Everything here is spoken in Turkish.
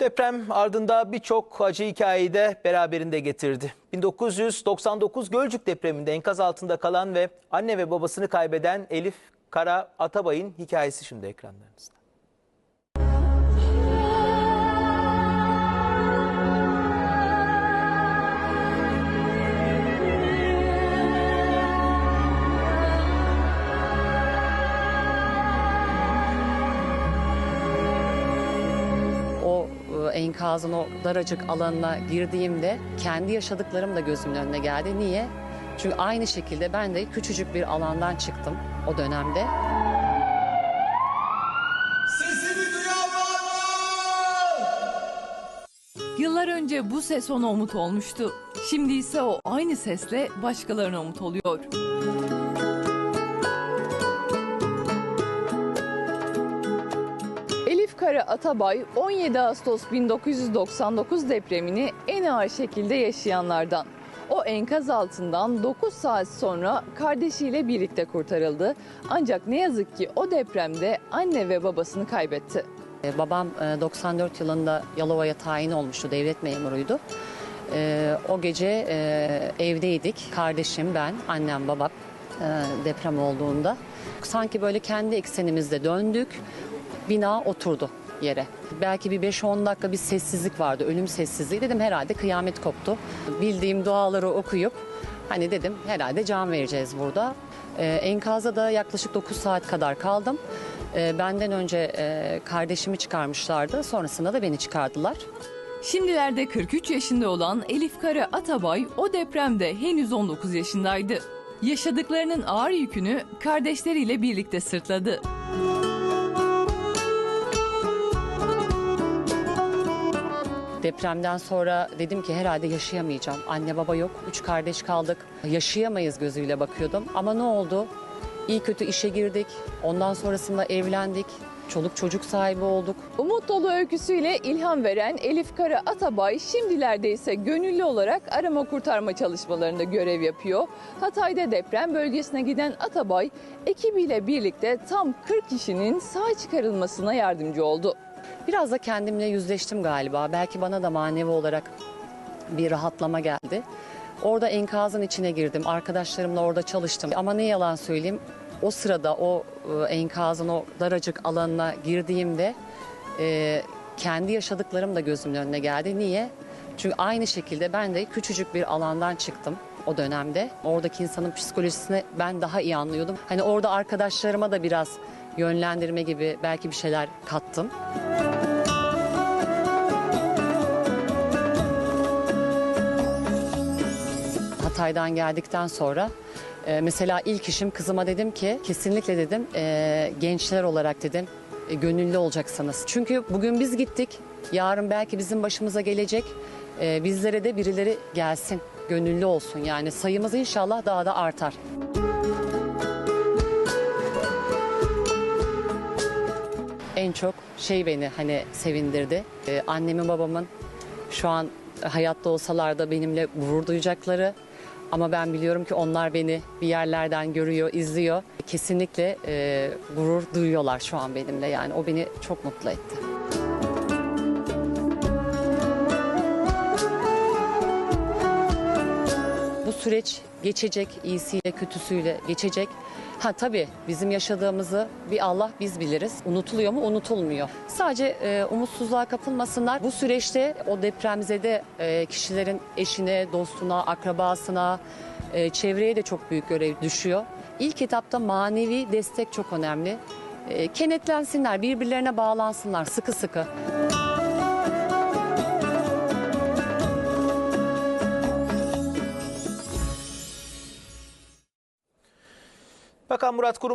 Deprem ardında birçok acı hikayeyi de beraberinde getirdi. 1999 Gölcük depreminde enkaz altında kalan ve anne ve babasını kaybeden Elif Kara Atabay'ın hikayesi şimdi ekranlarınızda. Enkazın o daracık alanına girdiğimde kendi yaşadıklarım da gözümün önüne geldi. Niye? Çünkü aynı şekilde ben de küçücük bir alandan çıktım o dönemde. Yıllar önce bu ses ona umut olmuştu. Şimdi ise o aynı sesle başkalarına umut oluyor. Elif Kara Atabay 17 Ağustos 1999 depremini en ağır şekilde yaşayanlardan. O enkaz altından 9 saat sonra kardeşiyle birlikte kurtarıldı. Ancak ne yazık ki o depremde anne ve babasını kaybetti. E, Babam e, 94 yılında Yalova'ya tayin olmuştu, devlet memuruydu. E, O gece e, evdeydik, kardeşim, ben, annem, babam e, deprem olduğunda. Sanki böyle kendi eksenimizde döndük, bina oturdu yere. Belki bir 5-10 dakika bir sessizlik vardı, ölüm sessizliği. Dedim herhalde kıyamet koptu. Bildiğim duaları okuyup hani dedim herhalde can vereceğiz burada. E, enkazda da yaklaşık 9 saat kadar kaldım. E, benden önce e, kardeşimi çıkarmışlardı. Sonrasında da beni çıkardılar. Şimdilerde 43 yaşında olan Elif Kara Atabay o depremde henüz 19 yaşındaydı. Yaşadıklarının ağır yükünü kardeşleriyle birlikte sırtladı. Depremden sonra dedim ki herhalde yaşayamayacağım. Anne baba yok, üç kardeş kaldık. Yaşayamayız gözüyle bakıyordum. Ama ne oldu? İyi kötü işe girdik. Ondan sonrasında evlendik. Çoluk çocuk sahibi olduk. Umut dolu öyküsüyle ilham veren Elif Kara Atabay şimdilerde ise gönüllü olarak arama kurtarma çalışmalarında görev yapıyor. Hatay'da deprem bölgesine giden Atabay ekibiyle birlikte tam 40 kişinin sağ çıkarılmasına yardımcı oldu. Biraz da kendimle yüzleştim galiba. Belki bana da manevi olarak bir rahatlama geldi. Orada enkazın içine girdim. Arkadaşlarımla orada çalıştım. Ama ne yalan söyleyeyim o sırada o e, enkazın o daracık alanına girdiğimde e, kendi yaşadıklarım da gözümün önüne geldi. Niye? Çünkü aynı şekilde ben de küçücük bir alandan çıktım o dönemde. Oradaki insanın psikolojisini ben daha iyi anlıyordum. Hani orada arkadaşlarıma da biraz yönlendirme gibi belki bir şeyler kattım. Hatay'dan geldikten sonra e, mesela ilk işim kızıma dedim ki kesinlikle dedim e, gençler olarak dedim e, gönüllü olacaksınız. Çünkü bugün biz gittik yarın belki bizim başımıza gelecek e, bizlere de birileri gelsin gönüllü olsun yani sayımız inşallah daha da artar. En çok şey beni hani sevindirdi. Ee, annemin babamın şu an hayatta olsalar da benimle gurur duyacakları. Ama ben biliyorum ki onlar beni bir yerlerden görüyor, izliyor. Kesinlikle e, gurur duyuyorlar şu an benimle yani o beni çok mutlu etti. Süreç geçecek, iyisiyle kötüsüyle geçecek. Ha tabii bizim yaşadığımızı bir Allah biz biliriz. Unutuluyor mu? Unutulmuyor. Sadece e, umutsuzluğa kapılmasınlar. Bu süreçte o depremzede e, kişilerin eşine, dostuna, akrabasına, e, çevreye de çok büyük görev düşüyor. İlk etapta manevi destek çok önemli. E, kenetlensinler, birbirlerine bağlansınlar sıkı sıkı. Bakan Murat Kurum